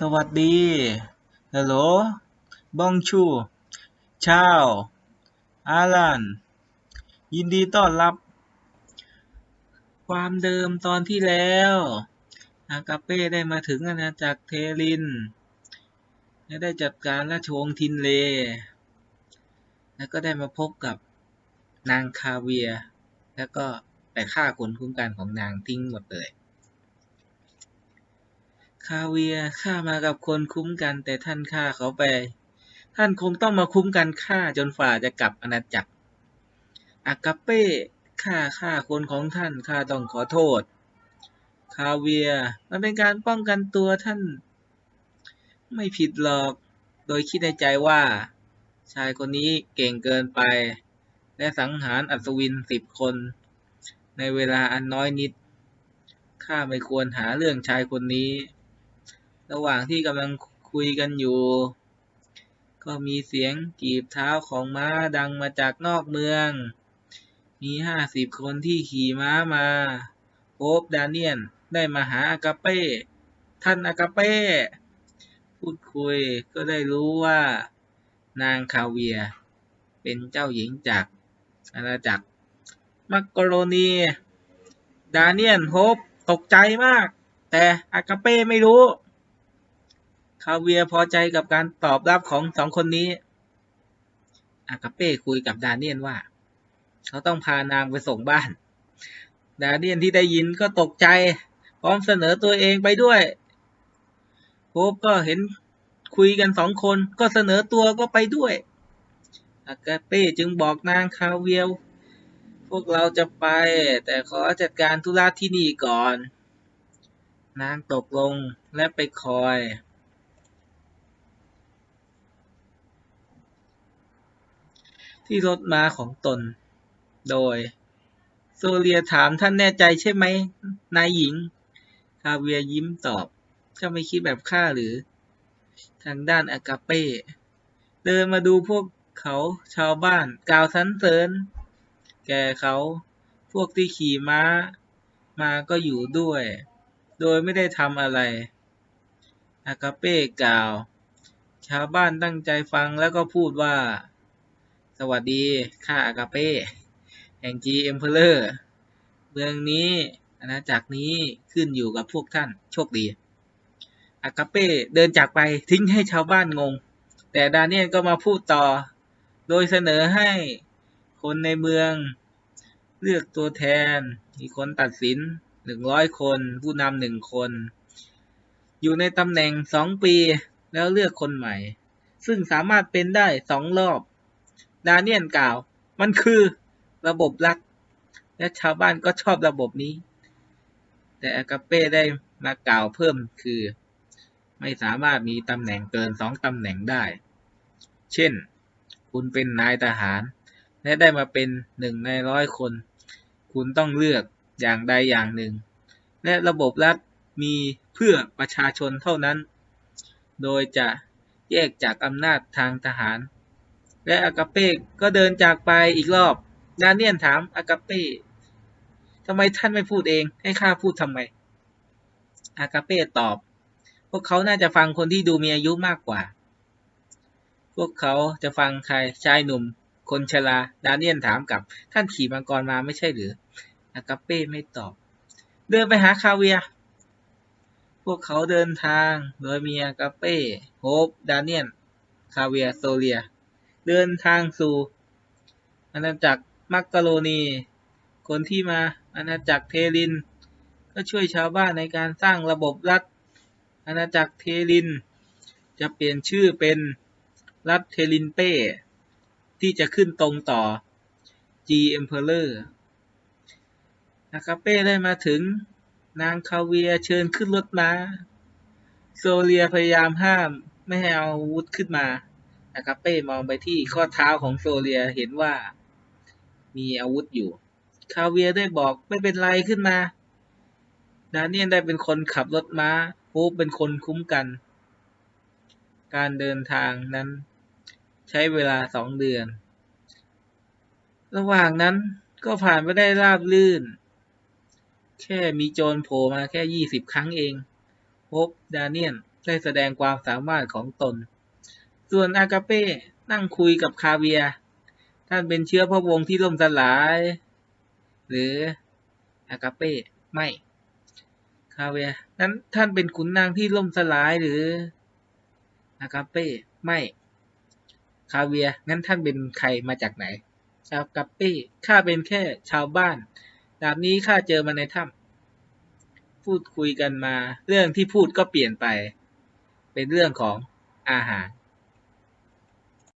สวัสดีฮัลโหลบองชูชาวอาลันยินดีต้อนรับ ความเดิมตอนที่แล้วอากาเป้ได้มาถึงอาณาจักรเทลิน และได้จัดการราชวงศ์ทินเล แล้วก็ได้มาพบกับนางคาเวีย แล้วก็ไปฆ่าคนคุ้มกันของนางทิ้งหมดเลย คาเวียฆ่ามากับคนคุ้มกันแต่ท่านฆ่าเขาไป ท่านคงต้องมาคุ้มกันฆ่าจนฝ่าจะกลับอาณาจักรอากาเป้ฆ่าฆ่าคนของท่านข้าต้องขอโทษ คาเวียมันเป็นการป้องกันตัวท่าน ไม่ผิดหรอก โดยคิดในใจว่า ชายคนนี้เก่งเกินไป และสังหารอัศวินสิบคน ในเวลาอันน้อยนิดข้าไม่ควรหาเรื่องชายคนนี้ ระหว่างที่กำลังคุยกันอยู่ ก็มีเสียงกีบเท้าของม้าดังมาจากนอกเมือง มีห้าสิบคนที่ขี่ม้ามาโป๊บดาเนียนได้มาหาอากาเป้ ท่านอากาเป้ พูดคุยก็ได้รู้ว่า นางคาเวีย เป็นเจ้าหญิงจากอาณาจักรมักกโรนี ดาเนียนโฮปตกใจมาก แต่อากาเป้ไม่รู้ คาเวียพอใจกับการตอบรับของสองคนนี้ อากาเป้คุยกับดาเนียนว่า เขาต้องพานางไปส่งบ้าน ดาเนียนที่ได้ยินก็ตกใจ พร้อมเสนอตัวเองไปด้วยโฮปก็เห็นคุยกันสองคนก็เสนอตัวก็ไปด้วย อากาเป้จึงบอกนางคาเวียวพวกเราจะไป แต่ขอจัดการธุระที่นี่ก่อน นางตกลงและไปคอย ที่รถม้าของตน โดย โซเลียถามท่านแน่ใจใช่ไหมนายหญิง คาเวียยิ้มตอบเจ้าไม่คิดแบบข้าหรือ ทางด้านอากาเป้ เดินมาดูพวกเขาชาวบ้าน กล่าวสรรเสริญ แก่เขาพวกที่ขี่ม้า มาก็อยู่ด้วย โดยไม่ได้ทำอะไร อากาเป้กล่าว ชาวบ้านตั้งใจฟังแล้วก็พูดว่า สวัสดีข้าอากาเป้แห่งจีเอ็มเพลอร์เมืองนี้อาณาจักรนี้ขึ้นอยู่กับพวกท่านโชคดีอากาเป้เดินจากไปทิ้งให้ชาวบ้านงง แต่ดาเนียลก็มาพูดต่อ โดยเสนอให้คนในเมือง เลือกตัวแทน มีคนตัดสินหนึ่งร้อยคน ผู้นำหนึ่งคน อยู่ในตำแหน่งสองปีแล้วเลือกคนใหม่ ซึ่งสามารถเป็นได้สองรอบ ดาเนียลกล่าว มันคือระบบรัก และชาวบ้านก็ชอบระบบนี้ แต่อากาเป้ได้มากล่าวเพิ่มคือ ไม่สามารถมีตำแหน่งเกินสองตำแหน่งได้ เช่น คุณเป็นนายทหาร และได้มาเป็นหนึ่งในร้อยคน คุณต้องเลือกอย่างใดอย่างหนึ่ง และระบบรัฐมีเพื่อประชาชนเท่านั้น โดยจะแยกจากอำนาจทางทหาร และอากาเป้ก็เดินจากไปอีกรอบดาเนียนถามอากาเป้ทำไมท่านไม่พูดเอง ให้ข้าพูดทำไม อากาเป้ตอบ พวกเขาน่าจะฟังคนที่ดูมีอายุมากกว่า พวกเขาจะฟังใครชายหนุ่ม คนชราดาเนียนถามกลับท่านขี่มังกรมาไม่ใช่หรือ อากาเป้ไม่ตอบ เดินไปหาคาเวีย พวกเขาเดินทางโดยมีอากาเป้โฮปดาเนียน คาเวียโซเลีย เดินทางสู่อาณาจักรมักกะโรนี คนที่มาอาณาจักรเทลิน ก็ช่วยชาวบ้านในการสร้างระบบรัฐ อาณาจักรเทลิน จะเปลี่ยนชื่อเป็นรัฐเทลินเป้ ที่จะขึ้นตรงต่อ G Emperor อากาเป้ได้มาถึงนางคาเวียเชิญขึ้นรถม้า โซเลียพยายามห้ามไม่ให้เอาอาวุธขึ้นมา อากาเป้มองไปที่ข้อเท้าของโซเลียเห็นว่ามีอาวุธอยู่ คาเวียได้บอกไม่เป็นไรขึ้นมา ดาเนียนได้เป็นคนขับรถม้าโฮปเป็นคนคุ้มกัน การเดินทางนั้นใช้เวลาสองเดือน ระหว่างนั้นก็ผ่านไปได้ราบลื่น แค่มีโจรโผล่มาแค่ยี่สิบครั้งเองโฮปดาเนียนได้แสดงความสามารถของตน ส่วนอากาเป้นั่งคุยกับคาเวีย ท่านเป็นเชื้อพระวงศ์ที่ล่มสลาย หรืออากาเป้ไม่คาเวียนั้นท่านเป็นขุนนางที่ล่มสลายหรืออากาเป้ไม่คาเวียงั้นท่านเป็นใครมาจากไหนชาวกัปปี้ข้าเป็นแค่ชาวบ้านดาบนี้ข้าเจอมาในถ้ำพูดคุยกันมา เรื่องที่พูดก็เปลี่ยนไป เป็นเรื่องของอาหาร